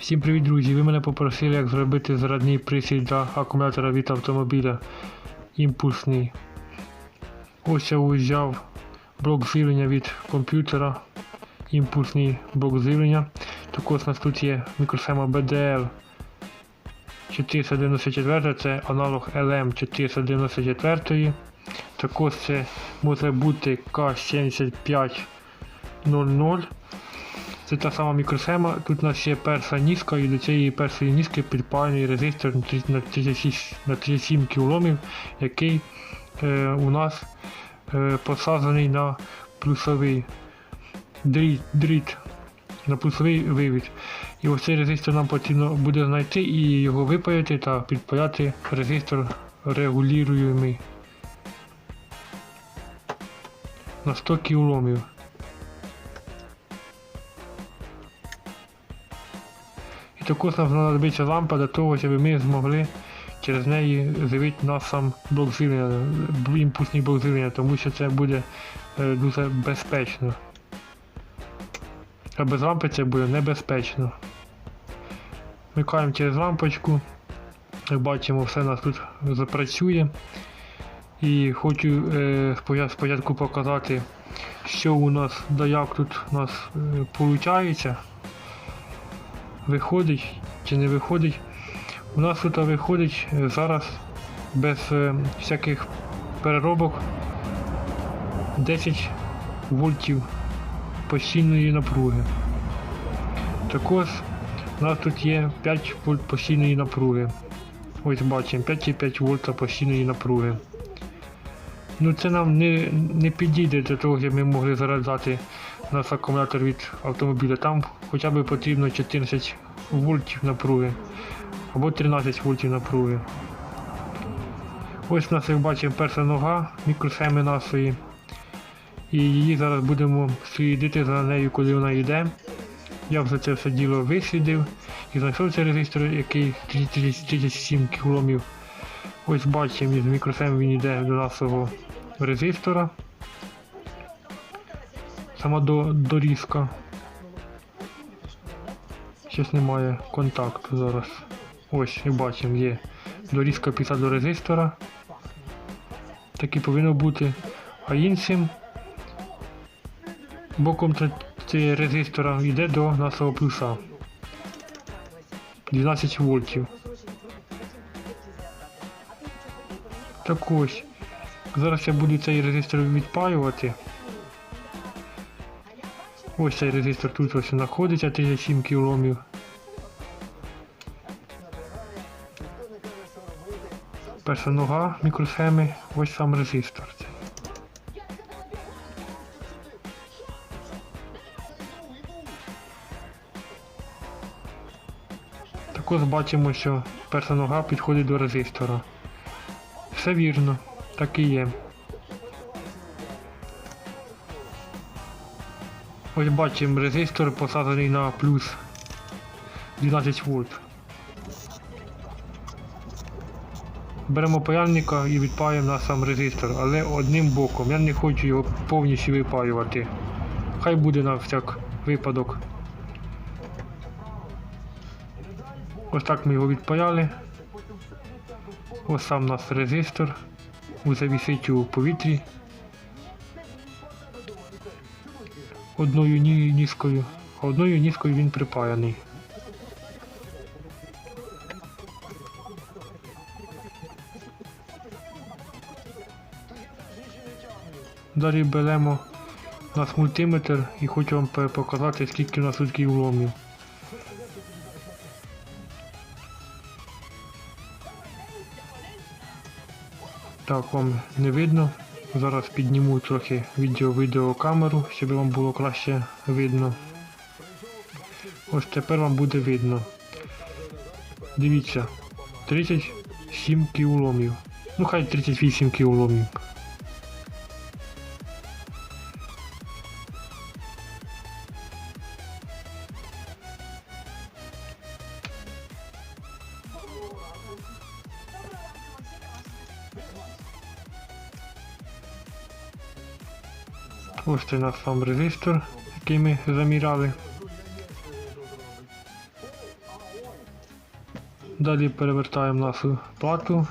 Всім привіт, друзі! Ви мене попросили, як зробити зарядний пристрій для акумулятора від автомобіля імпульсний. Ось я взяв блок живлення від комп'ютера, імпульсний блок живлення. Також у нас тут є мікросхема BDL 494, це аналог LM 494. Також це може бути К7500. Це та сама мікросхема. Тут у нас є перша ніска і до цієї першої ніски підпаяний резистор на 30 на 36 на 37 кОм, який е, у нас е, посаджений на плюсовий дріт, дріт, на плюсовий вивід. І ось цей резистор нам потрібно буде знайти і його випаяти та підпаяти резистор регулюємий на 100 кОм. Також нам знадобиться лампа для того, щоб ми змогли через неї живити наш сам блок б- імпульсний блок живлення, тому що це буде е, дуже безпечно. А без лампи це буде небезпечно. Вмикаємо через лампочку. Як бачимо, все у нас тут запрацює. І хочу е, спочатку показати, що у нас, да як тут у нас виходить виходить чи не виходить. У нас тут виходить е, зараз без е, всяких переробок 10 вольтів постійної напруги. Також у нас тут є 5 вольт постійної напруги. Ось бачимо 5,5 вольта постійної напруги. Ну це нам не, не підійде для того, щоб ми могли заряджати наш акумулятор від автомобіля. Там хоча б потрібно 14 вольтів напруги або 13 вольтів напруги. Ось у нас, як бачимо, перша нога мікросхеми нашої. І її зараз будемо слідити за нею, коли вона йде. Я вже це все діло вислідив і знайшов цей резистор, який 37 кіломів. Ось бачимо, із мікросхеми він йде до нашого резистора. Сама до, дорізка. Щось немає контакту зараз. Ось, як бачимо, є дорізка після до резистора. Так і повинно бути. А іншим боком резистора йде до нашого плюса. 12 вольтів. Так ось. Зараз я буду цей резистор відпаювати. Ось цей резистор тут ось знаходиться 37 кіломів. Перша нога мікросхеми, ось сам резистор. Також бачимо, що перша нога підходить до резистора. Все вірно, так і є. Ось бачимо резистор посаджений на плюс 12 вольт. Беремо паяльника і відпаюємо на сам резистор, але одним боком. Я не хочу його повністю випаювати. Хай буде на всяк випадок. Ось так ми його відпаяли. Ось сам у нас резистор. Уже висить у повітрі. Одною ні- ніскою, а одною ніскою він припаяний. Далі беремо наш мультиметр і хочу вам показати, скільки у нас тут вломів. Так, вам не видно. Зараз підніму трохи відео-відеокамеру, щоб вам було краще видно. Ось тепер вам буде видно. Дивіться, 37 кіломів. Ну хай 38 кіломів. Це наш сам резистор, який ми заміряли. Далі перевертаємо нашу плату.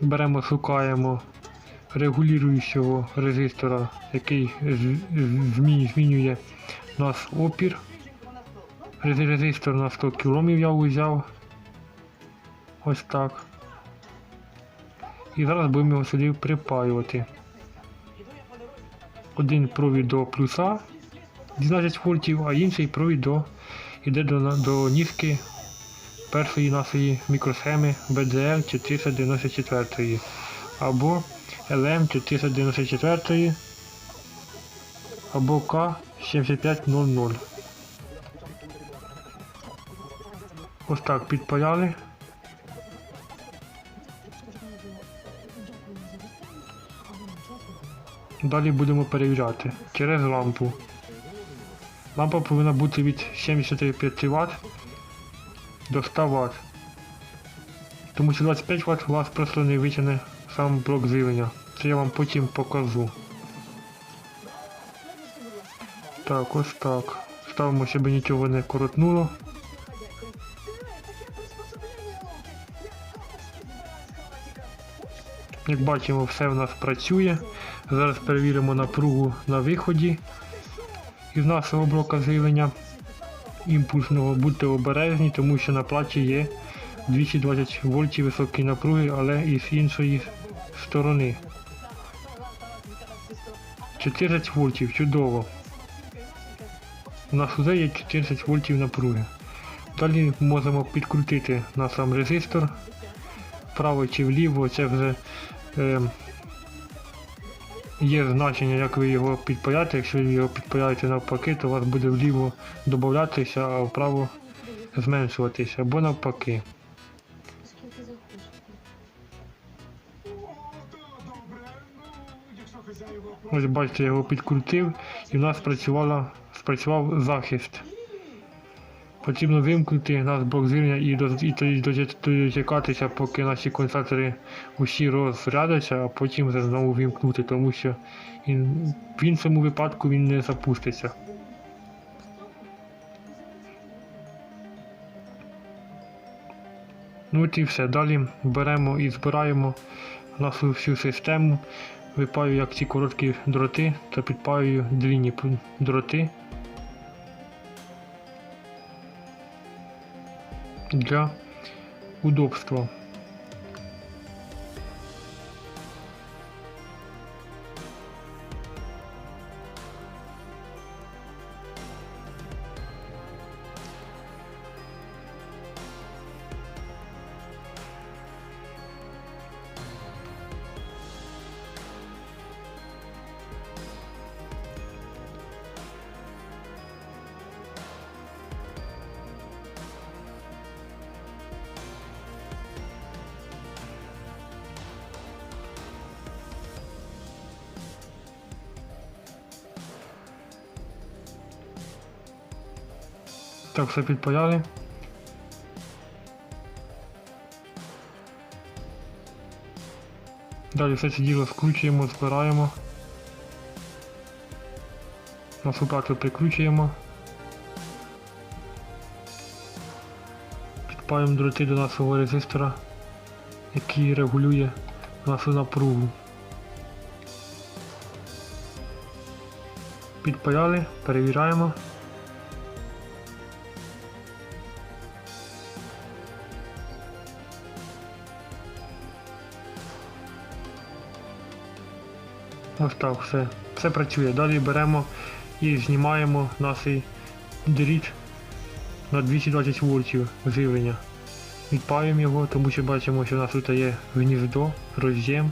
Беремо, шукаємо регулюючого резистора, який змінює наш опір. Резистор на 100 км я взяв. Ось так. І зараз будемо його сюди припаювати. Один провід до плюса 12 вольтів, а інший провід до, йде до, до ніжки першої нашої мікросхеми BDL 494 або LM 494 або К7500. Ось так підпаяли. Далі будемо перевіряти через лампу. Лампа повинна бути від 75 Вт до 100 Вт. Тому що 25 Вт у вас просто не витягне сам блок живлення. Це я вам потім покажу. Так, ось так. Ставимо, щоб нічого не коротнуло. Як бачимо, все в нас працює. Зараз перевіримо напругу на виході із нашого блока живлення імпульсного. Будьте обережні, тому що на платі є 220 вольтів високої напруги, але і з іншої сторони. 14 вольтів, чудово. У нас вже є 14 вольтів напруги. Далі можемо підкрутити на сам резистор вправо чи вліво, це вже е, є значення, як ви його підпаяти. Якщо ви його підпаяєте навпаки, то у вас буде вліво додатися, а вправо зменшуватися, або навпаки. Ось бачите, я його підкрутив і в нас спрацював захист. Потрібно вимкнути наш блок живлення і, до, і дочекатися, поки наші конденсатори усі розрядяться, а потім вже знову вимкнути, тому що в іншому випадку він не запуститься. Ну от і все. Далі беремо і збираємо нашу всю систему. Випаю як ці короткі дроти та підпаюю длінні п- дроти для удобства. Так, все підпаяли. Далі все це діло скручуємо, збираємо. Нашу плату прикручуємо. Підпаємо дроти до нашого резистора, який регулює нашу напругу. Підпаяли, перевіряємо. Ось так, все. Все працює. Далі беремо і знімаємо наш дріт на 220 вольтів живлення. Відпаємо його, тому що бачимо, що у нас тут є гніздо, роз'єм.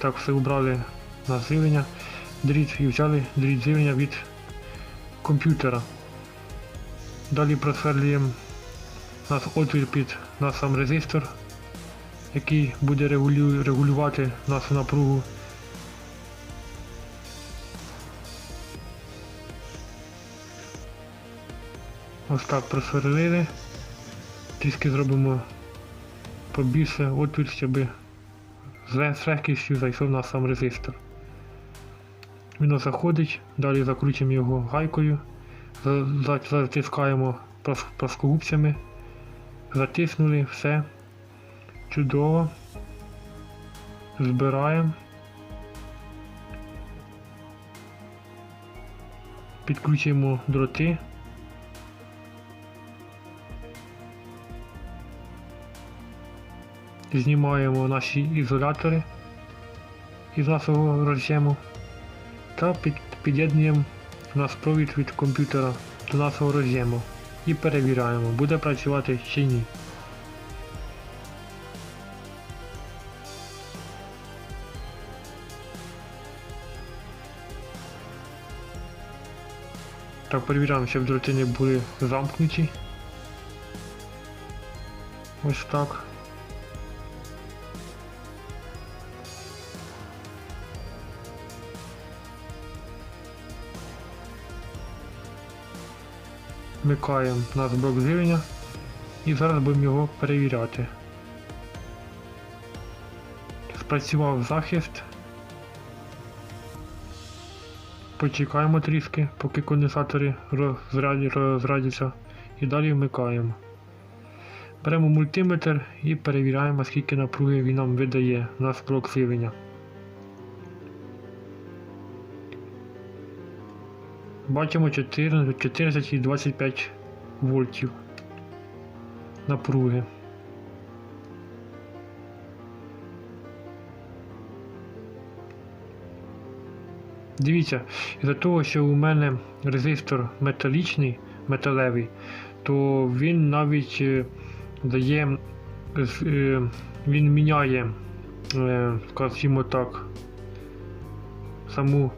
Так, все убрали на живлення. Дріт і взяли дріт живлення від комп'ютера. Далі просверлюємо наш отвір під наш сам резистор який буде регулю... регулювати нашу напругу. Ось так просверлили. Трішки зробимо побільше отвір, щоб з легкістю зайшов на сам резистор. Він заходить, далі закручуємо його гайкою За- за- Затискаємо плоскогубцями. Затиснули, все. Чудово. Збираємо. Підключуємо дроти. Знімаємо наші ізолятори із нашого роз'єму та під, під'єднуємо наш провід від комп'ютера до нашого роз'єму і перевіряємо, буде працювати чи ні. Так, перевіряємо, щоб дроти не були замкнуті. Ось так. Вмикаємо наш блок живлення і зараз будемо його перевіряти. Спрацював захист. Почекаємо трішки, поки конденсатори розрядяться і далі вмикаємо. Беремо мультиметр і перевіряємо, скільки напруги він нам видає наш блок живлення. Бачимо 14, 14 25 вольтів напруги. Дивіться, із-за того, що у мене резистор металічний, металевий, то він навіть е, дає, е, він міняє, е, скажімо так, саму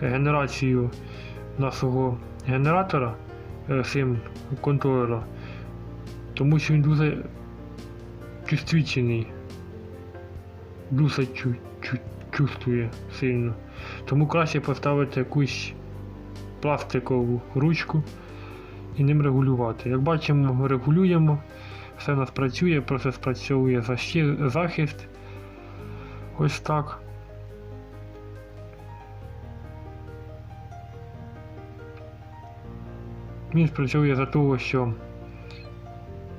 генерацію нашого генератора сим контролера, тому що він дуже чувствительний, дуже чу, чу, чувствує сильно. Тому краще поставити якусь пластикову ручку і ним регулювати. Як бачимо, регулюємо, все у нас працює, просто спрацьовує захист. Ось так. Він спрацьовує за того, що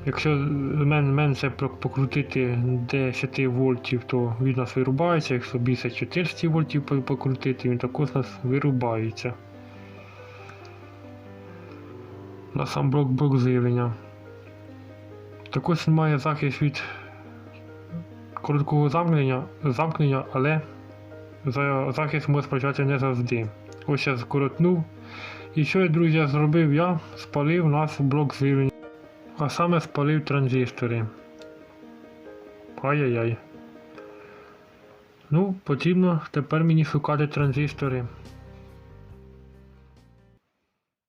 якщо мен, менше покрутити 10 вольтів, то він нас вирубається, якщо більше 14 вольтів покрутити, він також нас вирубається. На сам блок блок живлення. Також він має захист від короткого замкнення, замкнення але за захист може спрацювати не завжди. Ось я скоротнув. І що, друзі, зробив? Я спалив наш блок живлення. А саме спалив транзистори. Ай-яй-яй. Ну, потрібно тепер мені шукати транзистори.